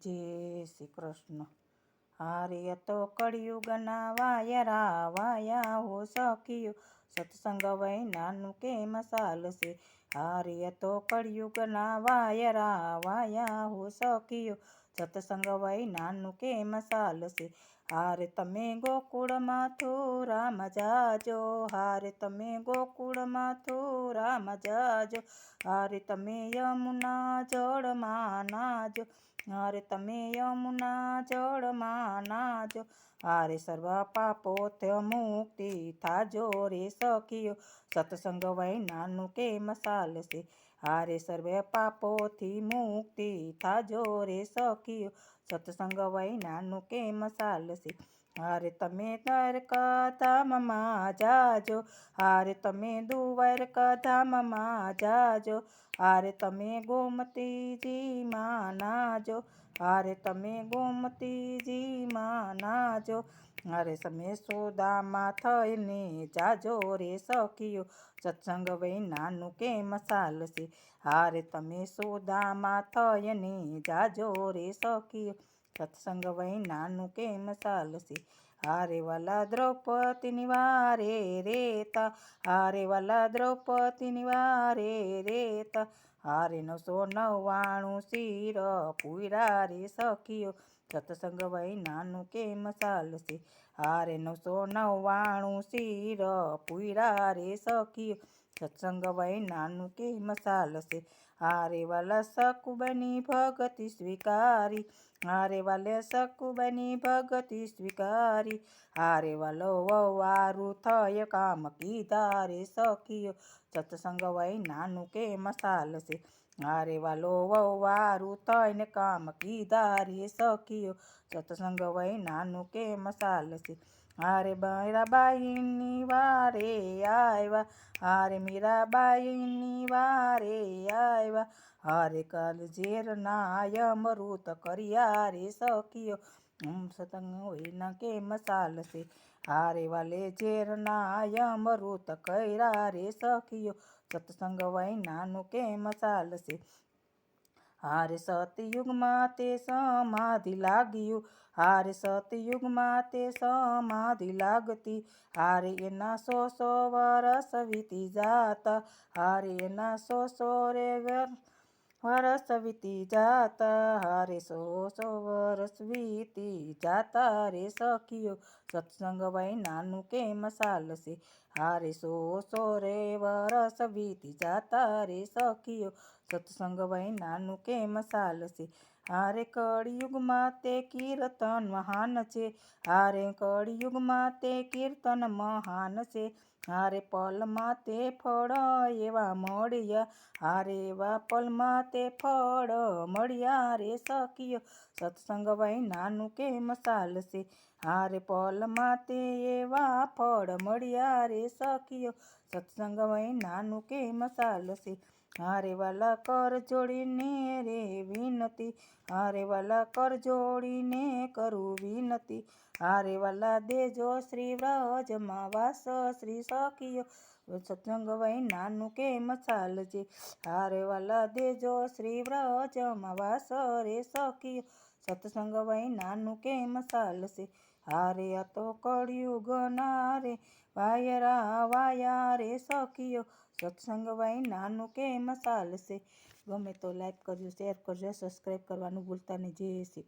જય શ્રી કૃષ્ણ. હારે તો કળિયુગના વાયરા વાયા હો સખિયો સત્સંગ વૈનાનું કેમ ચાલશે? હારે તો કળિયુગના વાયરા વાયા હો સખીયો સત્સંગ નાનું કેમ ચાલશે હાર તમે ગોકુળમાં થોરામ જાજો, હાર તમે ગોકુળમાં થોરામ જાજો, હાર તમે યમુના જળમાં નાજો, હાર તમે યમુના જળમાં નાજો, હારે સર્વ પાપો મુક્તિ થાજો રે સખીઓ સત્સંગ વૈનાનું કેમ ચાલશે હારે સર્વે પાપોથી મુક્તિ થાજો રે સખીયો સત્સંગ વૈનાનું કેમ ચાલશે? હારે તમે દ્વારકા ધામમાં જાજો. હારે તમે દ્વારકા ધામમાં જાજો. હારે તમે ગોમતીજીમાં નાજો. હારે તમે ગોમતીજીમાં નાજો. હારે તમે સોદામાં થઈને જાજો રે સખીઓ. સત્સંગ વૈનાનું કેમ ચાલશે? હારે તમે સોદામાં થઈને જાજો રે સખીઓ. સત્સંગ વૈનાનું કેમ ચાલશે? હારે વાલા દ્રૌપદીની વારે રેતા હારે વાલા દ્રૌપદીની વારે રેતા હારે નવસો નવ્વાણું શિર પૂરા રે સખીઓ. સત્સંગ વૈનાનું કેમ ચાલશે? હારે નવસો નવ્વાણું શિર પૂરા રે સખીઓ. સત્સંગ વૈનાનું કેમ ચાલશે? હારે વાલા સકુબની ભગતિ સ્વીકારી. હારે વાલે સકુબની ભગતિ સ્વીકારી. હારે વાલો વવારું થય કામ કીધા રે સખીઓ. સત્સંગ વૈનાનું કેમ ચાલશે? હારે વાલો વવારું થઈને કામ કીધા રે સખીઓ. સત્સંગ વૈનાનું કેમ ચાલશે? હારે મીરાબાઈની વારે આવ્યા. હારે મીરાબાઈની વારે આવ્યા. હારે કાલ ઝેર ના અમૃત કર્યા રે સખીઓ. સતંગ હોય મસાલ ચાલશે હારે વાલે ઝેર નાય અમૃત કૈરા રે સખિયો. સત્સંગ વૈનાનું કેમ ચાલશે હારે સતયુગમાં તે સમાધિ લાગ્યું. હારે સતયુગમાં તે સમાધિ લાગતી. હારે એના સો સો વરસ વીતી જાતા. હારે એના સો સો રે વરસ વીતી જાતા હારે સો સો વરસ વીતી જાતા રે સખીઓ સત્સંગ વૈનાનું કેમ ચાલશે હારે સો સો રે વરસવીતી જાતા રે સખીઓ સત્સંગ વૈનાનું કેમ ચાલશે હારે કળિયુગમાં તે કીર્તન મહાન છે હારે કળિયુગમાં તે કીર્તન મહાન છે હારે પલમાં તે ફળ એવા મળ્યા. હારે એવા પલમાં તે ફળ મળ્યા રે સખીઓ. સત્સંગ વૈનાનું કેમ ચાલશે? હારે પલમાં તે એવા ફળ મળ્યા રે સખીઓ. સત્સંગ વૈનાનું કેમ ચાલશે? હારે વાલા કર જોડીને રે વિનતી. હારે વાલા કર જોડીને કરું વિનતી. હારે વાલા દેજો શ્રી વ્રજમાં વાસ શ્રી સખીઓ સત્સંગ વૈનાનું કેમ છે હારે વાલા દેજો શ્રી વ્રજમાં વાસ રે સખીઓ. સત્સંગ વહી નાનું કે મસાલ છે હારે આ તો કળિયુગ ના રે વાયરા વાયા રે સખીઓ. સત્સંગ નાનું કેમ છે ગમે તો લાઈક કરજો શેર કરજો સબસ્ક્રાઈબ કરવાનું ભૂલતા નહીં. જય શ્રી